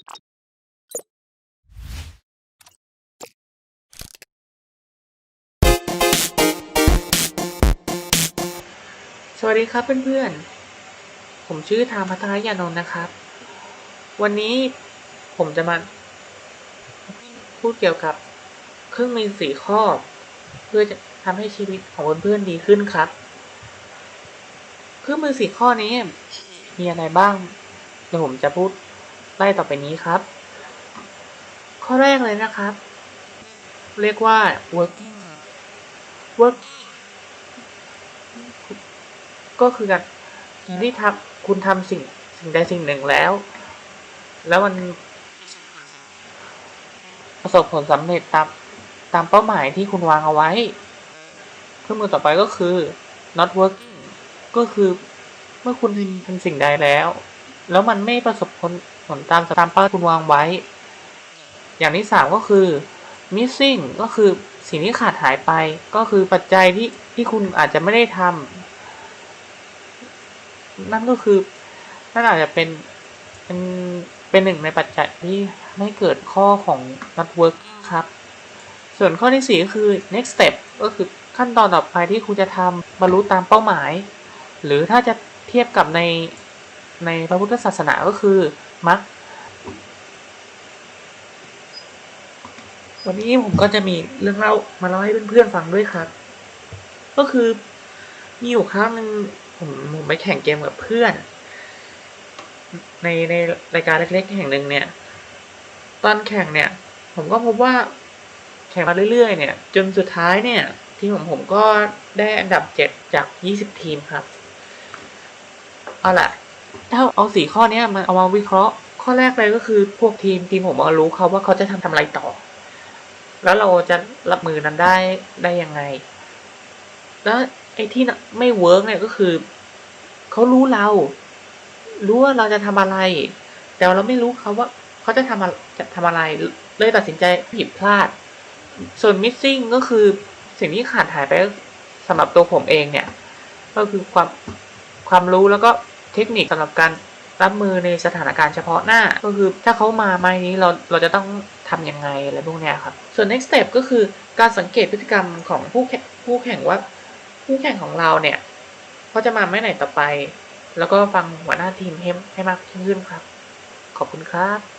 สวัสดีครับเพื่อนๆ ผมชื่อทามพัทรยานนท์นะครับ วันนี้ผมจะมาพูดเกี่ยวกับเครื่องมือสีข้อ เพื่อจะทำให้ชีวิตของเพื่อนๆดีขึ้นครับ เครื่องมือสีข้อนี้มีอะไรบ้าง เดี๋ยวผมจะพูด ไล่ต่อไปนี้ครับ ข้อแรกเลยนะครับ เรียกว่า working work ก็คือการที่ทำคุณทำสิ่งสิ่งใดสิ่งหนึ่งแล้ว แล้วมันประสบผลสำเร็จตามตามเป้าหมายที่คุณวางเอาไว้ เครื่องมือต่อไปก็คือ not working ก็คือเมื่อคุณทำทำสิ่งใดแล้ว แล้วมันไม่ประสบผลผลตามตามเป้าคุณวางไว้ อย่างที่สามก็คือ missing ก็คือสิ่งที่ขาดหายไปก็คือปัจจัยที่ที่คุณอาจจะไม่ได้ทำนั่นก็คือนั่นอาจจะเป็นเป็นเป็นหนึ่งในปัจจัยที่ไม่เกิดข้อของ not work ครับ ส่วนข้อที่สี่ก็คือ next step ก็คือขั้นตอนต่อไปที่คุณจะทำบรรลุตามเป้าหมาย หรือถ้าจะเทียบกับใน ในพระพุทธศาสนาก็คือมักวันนี้ผมก็จะมีเรื่องเล่ามาเล่าให้เพื่อนๆฟังด้วยครับ ก็คือมีอยู่ครั้งหนึ่งผมผมไปแข่งเกมกับเพื่อน ในในรายการเล็กๆแห่งหนึ่งเนี่ย ตอนแข่งเนี่ย ผมก็พบว่าแข่งมาเรื่อยๆเนี่ย จนสุดท้ายเนี่ย ทีมของผมก็ได้อันดับเจ็ดจากยี่สิบทีมครับ เอาล่ะ ถ้าเอาสี่ข้อเนี้ยมาเอามาวิเคราะห์ ข้อแรกเลยก็คือพวกทีมทีมผมเอารู้เขาว่าเขาจะทำทำอะไรต่อ แล้วเราจะรับมือนั้นได้ได้ยังไง แล้วไอ้ที่ไม่เวิร์กเนี่ยก็คือเขารู้เรา รู้ว่าเราจะทำอะไร แต่เราไม่รู้เขาว่าเขาจะทำจะทำอะไรเลยตัดสินใจผิดพลาด ส่วน missing ก็คือสิ่งที่ขาดหายไปสำหรับตัวผมเองเนี่ย ก็คือความความรู้แล้วก็ เทคนิคสำหรับการรับมือในสถานการณ์เฉพาะหน้า ก็คือถ้าเขามาไม้นี้เราเราจะต้องทำยังไงอะไรพวกนี้ครับ ส่วน next step ก็คือการสังเกตพฤติกรรมของผู้แข่งผู้แข่งว่า ผู้แข่งของเราเนี่ยเขาจะมาไม่ไหนต่อไป แล้วก็ฟังหัวหน้าทีมให้ให้มากขึ้นครับ ขอบคุณครับ